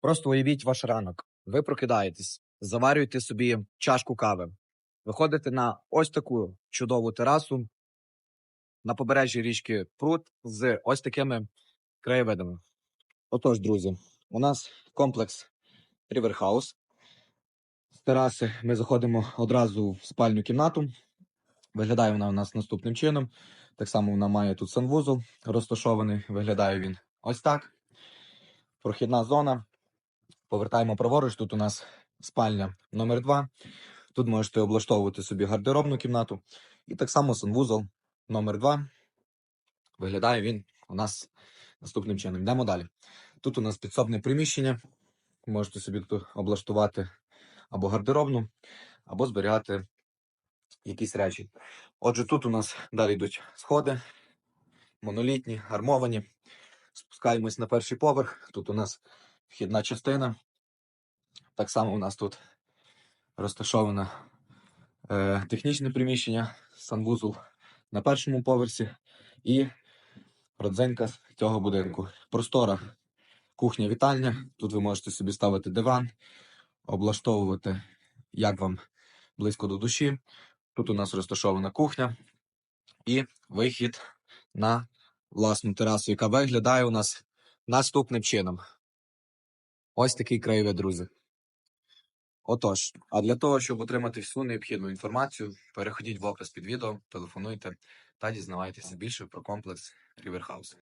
Просто уявіть ваш ранок. Ви прокидаєтесь, заварюєте собі чашку кави, виходите на ось таку чудову терасу на побережжі річки Прут з ось такими краєвидами. Отож, друзі, у нас комплекс House. З тераси ми заходимо одразу в спальню кімнату. Виглядає вона у нас наступним чином. Так само вона має тут санвузол розташований. Виглядає він ось так. Прохідна зона. Повертаємо праворуч. Тут у нас спальня номер 2 Тут можете облаштовувати собі гардеробну кімнату. І так само санвузол номер 2 Виглядає він у нас наступним чином. Йдемо далі. Тут у нас підсобне приміщення. Можете собі тут облаштувати або гардеробну, або зберігати якісь речі. Отже, тут у нас далі йдуть сходи, монолітні, армовані. Спускаємось на перший поверх. Тут у нас вхідна частина. Так само у нас тут розташоване е, технічне приміщення, санвузол на першому поверсі і родзинка з цього будинку. Простора кухня-вітальня. Тут ви можете собі ставити диван, облаштовувати, як вам близько до душі. Тут у нас розташована кухня і вихід на власну терасу, яка виглядає у нас наступним чином. Ось такий краєвид, друзі. Отож, а для того, щоб отримати всю необхідну інформацію, переходіть в опис під відео, телефонуйте та дізнавайтеся більше про комплекс House.